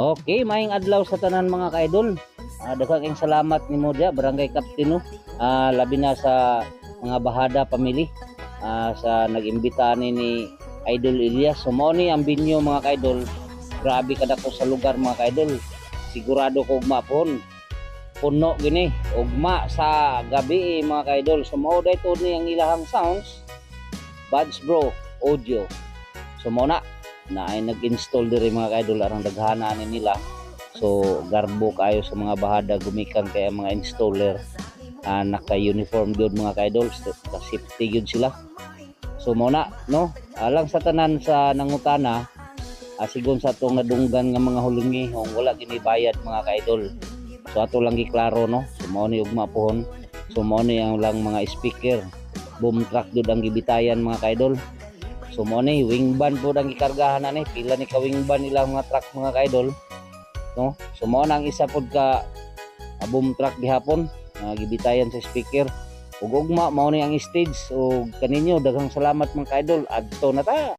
Okay, maing adlaw sa tanan mga ka-idol. Ah, daghang salamat ni Modya, Barangay Captain no. Ah, labi na sa mga bahada family ah, sa nag-imbita ni ni Idol Elias. So ang binyo mga ka-idol. Grabe kada ko sa lugar mga ka-idol. Sigurado ko ugma pohon. Puno gini, ugma sa gabi eh, mga ka-idol. So mao dayto ni ang ilahang sounds. Buds Bro Audio. So mao na na ay nag-install diri mga ka-idol arang daghana ni nila. So garbo kayo sa mga bahada gumikan kay mga installer ah, naka-uniform gyud mga ka-idol ka safety gyud sila. So mo na no alang sa tanan sa nangutana ah, sigon sa atong nadunggan nga mga hulungi kung wala gini bayad mga ka-idol. So ato lang giklaro no. So mo ni ugma pohon. So mo ni ang lang mga speaker boom truck jud ang gibitayan mga ka-idol. So mo ni wing po ang gikargahan na ni pila ni ka wing van ilang mga truck mga ka-idol. No? So mo na ang isa pod ka boom truck gihapon nga gibitayan sa speaker. Ug ugma mao ni ang stage ug kaninyo daghang salamat mga ka-idol. Adto na ta.